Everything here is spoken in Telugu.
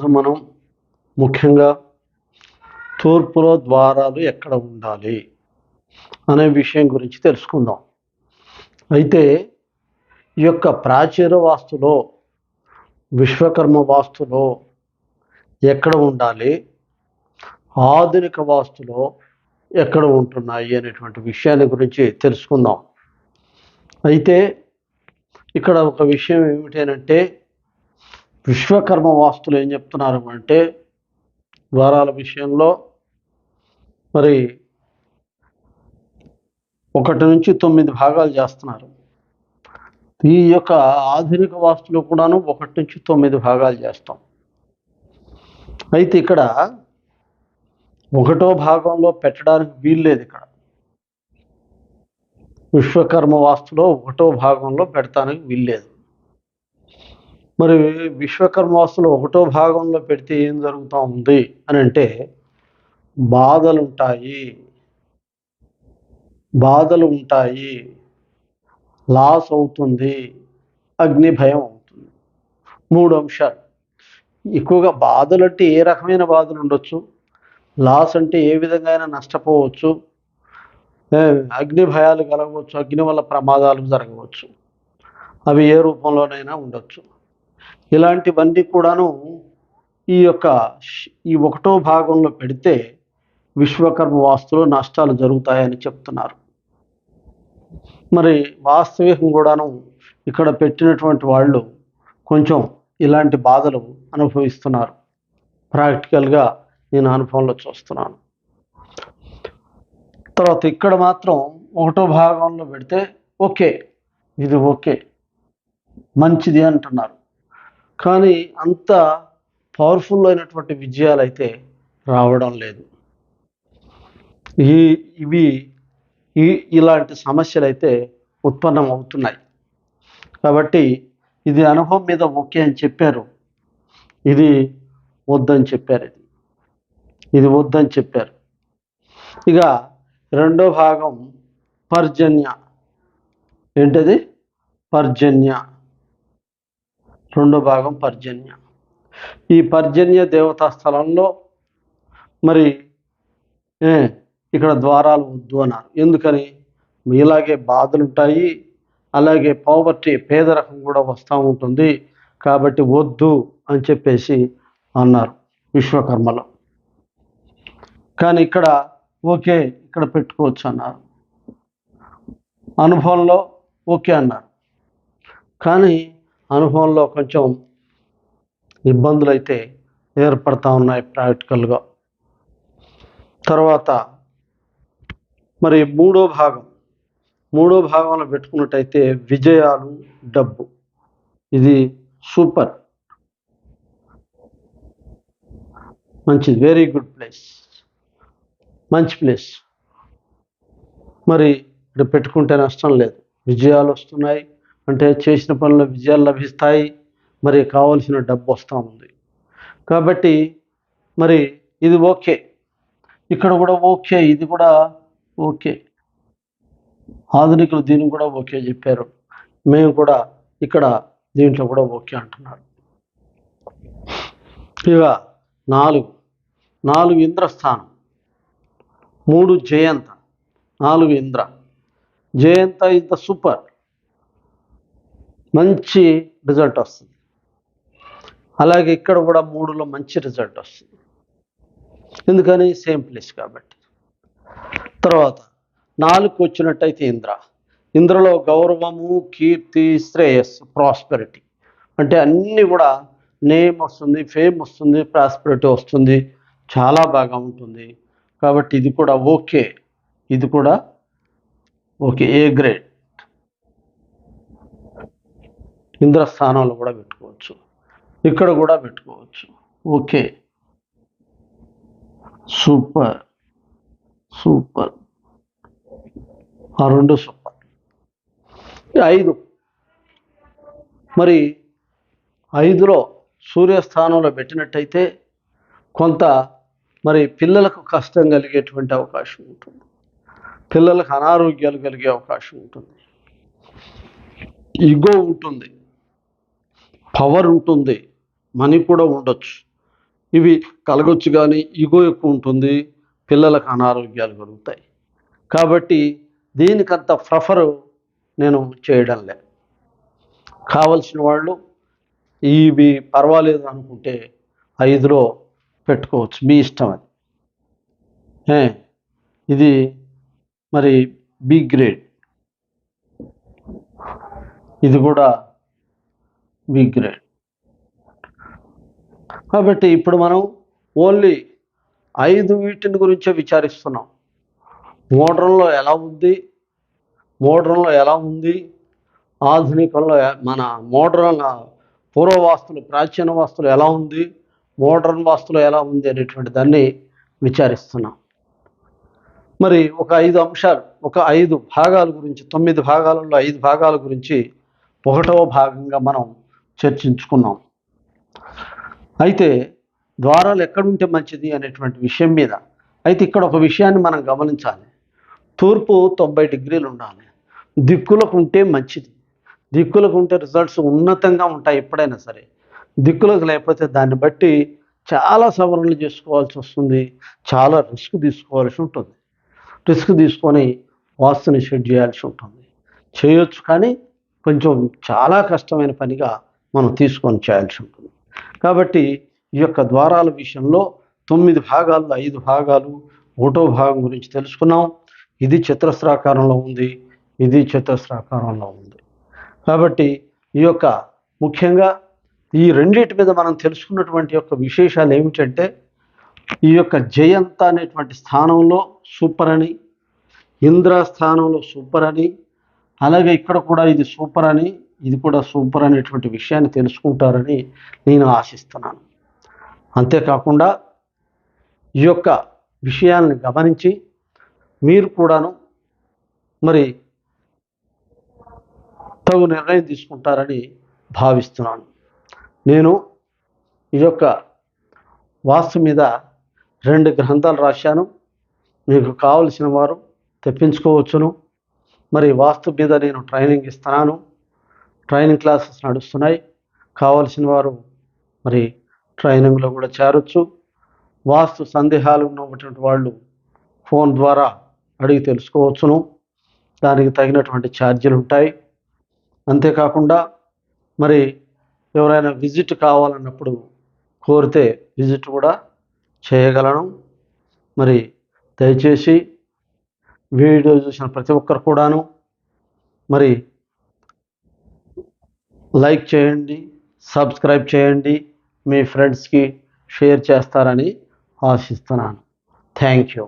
ఈరోజు మనం ముఖ్యంగా తూర్పులో ద్వారాలు ఎక్కడ ఉండాలి అనే విషయం గురించి తెలుసుకుందాం. అయితే ఈ యొక్క ప్రాచీన వాస్తులో విశ్వకర్మ వాస్తులో ఎక్కడ ఉండాలి? ఆధునిక వాస్తులో ఎక్కడ ఉంటున్నాయి అనేటువంటి విషయాన్ని గురించి తెలుసుకుందాం. అయితే ఇక్కడ ఒక విషయం ఏమిటంటే విశ్వకర్మ వాస్తులు ఏం చెప్తున్నారు అంటే ద్వారాల విషయంలో మరి ఒకటి నుంచి తొమ్మిది భాగాలు చేస్తున్నారు. ఈ యొక్క ఆధునిక వాస్తులు కూడాను ఒకటి నుంచి తొమ్మిది భాగాలు చేస్తాం. అయితే ఇక్కడ ఒకటో భాగంలో పెట్టడానికి వీల్లేదు ఇక్కడ. విశ్వకర్మ వాస్తులో ఒకటో భాగంలో పెడతానికి వీల్లేదు మరి విశ్వకర్మ ఒకటో భాగంలో పెడితే ఏం జరుగుతూ ఉంది అని అంటే బాధలు ఉంటాయి బాధలు ఉంటాయి లాస్ అవుతుంది. అగ్ని భయం అవుతుంది. మూడు అంశాలు. ఎక్కువగా బాధలు అంటే ఏ రకమైన బాధలు ఉండొచ్చు లాస్ అంటే ఏ విధంగా అయినా నష్టపోవచ్చు. అగ్ని భయాలు కలగవచ్చు. అగ్ని వల్ల ప్రమాదాలు జరగవచ్చు. అవి ఏ రూపంలోనైనా ఉండొచ్చు. ఇలాంటివన్నీ కూడాను ఈ యొక్క ఈ ఒకటో భాగంలో పెడితే విశ్వకర్మ వాస్తులో నష్టాలు జరుగుతాయని చెప్తున్నారు. మరి వాస్తవికం కూడాను ఇక్కడ పెట్టినటువంటి వాళ్ళు కొంచెం ఇలాంటి బాధలు అనుభవిస్తున్నారు. ప్రాక్టికల్గా నేను అనుభవంలో చూస్తున్నాను. తర్వాత ఇక్కడ మాత్రం ఒకటో భాగంలో పెడితే ఓకే ఇది ఓకే మంచిది అంటున్నారు. కానీ అంత పవర్ఫుల్ అయినటువంటి విజయాలు అయితే రావడం లేదు. ఈ ఇవి ఈ ఇలాంటి సమస్యలు అయితే ఉత్పన్నం అవుతున్నాయి కాబట్టి ఇది అనుభవం మీద ఓకే అని చెప్పారు. ఇది వద్దని చెప్పారు ఇది. ఇది వద్దని చెప్పారు. ఇక రెండో భాగం పర్జన్య. ఏంటది? పర్జన్య. రెండో భాగం పర్జన్య. ఈ పర్జన్య దేవతా స్థలంలో మరి ఇక్కడ ద్వారాలు వద్దు అన్నారు. ఎందుకని? ఇలాగే బాధలు ఉంటాయి అలాగే పవర్టీ పేదరకం కూడా వస్తూ ఉంటుంది కాబట్టి వద్దు అని చెప్పేసి అన్నారు విశ్వకర్మలో. కానీ ఇక్కడ ఓకే ఇక్కడ పెట్టుకోవచ్చు అన్నారు. అనుభవంలో ఓకే అన్నారు. కానీ అనుభవంలో కొంచెం ఇబ్బందులు అయితే ఏర్పడతా ఉన్నాయి ప్రాక్టికల్గా. తర్వాత మరి మూడో భాగం. మూడో భాగంలో పెట్టుకున్నట్టయితే విజయాలు డబ్బు. ఇది సూపర్. మంచిది. Very good place. మంచి ప్లేస్. మరి ఇక్కడ పెట్టుకుంటే నష్టం లేదు. విజయాలు వస్తున్నాయి. అంటే చేసిన పనుల విజయాలు లభిస్తాయి. మరి కావలసిన డబ్బు వస్తూ ఉంది. కాబట్టి మరి ఇది ఓకే. ఇక్కడ కూడా ఓకే ఇది కూడా ఓకే. ఆధునికులు దీనికి కూడా ఓకే చెప్పారు. మేము కూడా ఇక్కడ దీంట్లో కూడా ఓకే అంటున్నారు. ఇక నాలుగు. నాలుగు ఇంద్రస్థానం మూడు జయంత. నాలుగు ఇంద్ర. జయంత ఇంత సూపర్. మంచి రిజల్ట్ వస్తుంది. అలాగే ఇక్కడ కూడా మూడులో మంచి రిజల్ట్ వస్తుంది. ఎందుకని? సేమ్ ప్లేస్ కాబట్టి. తర్వాత నాలుగు వచ్చినట్టయితే ఇంద్ర. ఇంద్రలో గౌరవము కీర్తి శ్రేయస్సు ప్రాస్పెరిటీ అంటే అన్నీ కూడా నేమ్ వస్తుంది ఫేమ్ వస్తుంది ప్రాస్పెరిటీ వస్తుంది. చాలా బాగా ఉంటుంది. కాబట్టి ఇది కూడా ఓకే ఇది కూడా ఓకే ఏ గ్రేడ్ ఇంద్రస్థానంలో కూడా పెట్టుకోవచ్చు. ఇక్కడ కూడా పెట్టుకోవచ్చు. ఓకే. సూపర్. సూపర్. ఆ రెండు సూపర్. ఐదు. మరి ఐదులో సూర్యస్థానంలో పెట్టినట్టయితే కొంత మరి పిల్లలకు కష్టం కలిగేటువంటి అవకాశం ఉంటుంది. పిల్లలకు అనారోగ్యాలు కలిగే అవకాశం ఉంటుంది. ఇగో ఉంటుంది. పవర్ ఉంటుంది మనీ కూడా ఉండొచ్చు. ఇవి కలగొచ్చు కానీ ఇగో ఎక్కువ ఉంటుంది పిల్లలకు అనారోగ్యాలు కలుగుతాయి. కాబట్టి దీనికంత ప్రిఫర్ నేను చేయడం లే. కావలసిన వాళ్ళు ఇవి పర్వాలేదు అనుకుంటే ఐదులో పెట్టుకోవచ్చు మీ ఇష్టం అది. ఇది మరి బి గ్రేడ్. ఇది కూడా బి గ్రేడ్ కాబట్టి ఇప్పుడు మనం ఓన్లీ ఐదు వీటిని గురించే విచారిస్తున్నాం. మోడ్రన్లో ఎలా ఉంది? మోడ్రన్లో ఎలా ఉంది? ఆధునికంలో మన మోడ్రన్ పూర్వ వాస్తులు ప్రాచీన వాస్తులు ఎలా ఉంది? మోడ్రన్ వాస్తులు ఎలా ఉంది అనేటువంటి దాన్ని విచారిస్తున్నాం. మరి ఒక ఐదు అంశాలు ఒక ఐదు భాగాల గురించి తొమ్మిది భాగాలలో ఐదు భాగాల గురించి ఒకటవ భాగంగా మనం చర్చించుకున్నాం. అయితే ద్వారాలు ఎక్కడుంటే మంచిది అనేటువంటి విషయం మీద అయితే ఇక్కడ ఒక విషయాన్ని మనం గమనించాలి. తూర్పు తొంభై డిగ్రీలు ఉండాలి. దిక్కులకు ఉంటే మంచిది. దిక్కులకు ఉంటే రిజల్ట్స్ ఉన్నతంగా ఉంటాయి ఎప్పుడైనా సరే. దిక్కులకు లేకపోతే దాన్ని బట్టి చాలా సవరణలు చేసుకోవాల్సి వస్తుంది. చాలా రిస్క్ తీసుకోవాల్సి ఉంటుంది. రిస్క్ తీసుకొని వాస్తుని షెడ్ చేయాల్సి ఉంటుంది. చేయొచ్చు కానీ కొంచెం చాలా కష్టమైన పనిగా మనం తీసుకొని చేయాల్సి ఉంటుంది. కాబట్టి ఈ యొక్క ద్వారాల విషయంలో తొమ్మిది భాగాల్లో ఐదు భాగాలు ఒకటో భాగం గురించి తెలుసుకున్నాం. ఇది చతురస్రాకారంలో ఉంది ఇది చతురస్రాకారంలో ఉంది. కాబట్టి ఈ యొక్క ముఖ్యంగా ఈ రెండింటి మీద మనం తెలుసుకున్నటువంటి యొక్క విశేషాలు ఏమిటంటే ఈ యొక్క జయంత అనేటువంటి స్థానంలో సూపర్ అని ఇంద్ర స్థానంలో సూపర్ అని అలాగే ఇక్కడ కూడా ఇది సూపర్ అని ఇది కూడా సూపర్ అనేటువంటి విషయాన్ని తెలుసుకుంటారని నేను ఆశిస్తున్నాను. అంతేకాకుండా ఈ యొక్క విషయాలను గమనించి మీరు కూడాను మరి తగు నిర్ణయం తీసుకుంటారని భావిస్తున్నాను. నేను ఈ యొక్క వాస్తు మీద రెండు గ్రంథాలు రాశాను. మీకు కావలసిన వారు తెప్పించుకోవచ్చును. మరి వాస్తు మీద నేను ట్రైనింగ్ ఇస్తున్నాను. ట్రైనింగ్ క్లాసెస్ నడుస్తున్నాయి. కావలసిన వారు మరి ట్రైనింగ్లో కూడా చేరొచ్చు. వాస్తు సందేహాలు ఉన్నటువంటి వాళ్ళు ఫోన్ ద్వారా అడిగి తెలుసుకోవచ్చును. దానికి తగినటువంటి ఛార్జీలు ఉంటాయి. అంతేకాకుండా మరి ఎవరైనా విజిట్ కావాలన్నప్పుడు కోరితే విజిట్ కూడా చేయగలను. మరి దయచేసి వీడియో చూసిన ప్రతి ఒక్కరు కూడాను మరి లైక్ చేయండి సబ్స్క్రైబ్ చేయండి మీ ఫ్రెండ్స్కి షేర్ చేస్తారని ఆశిస్తున్నాను. Thank you.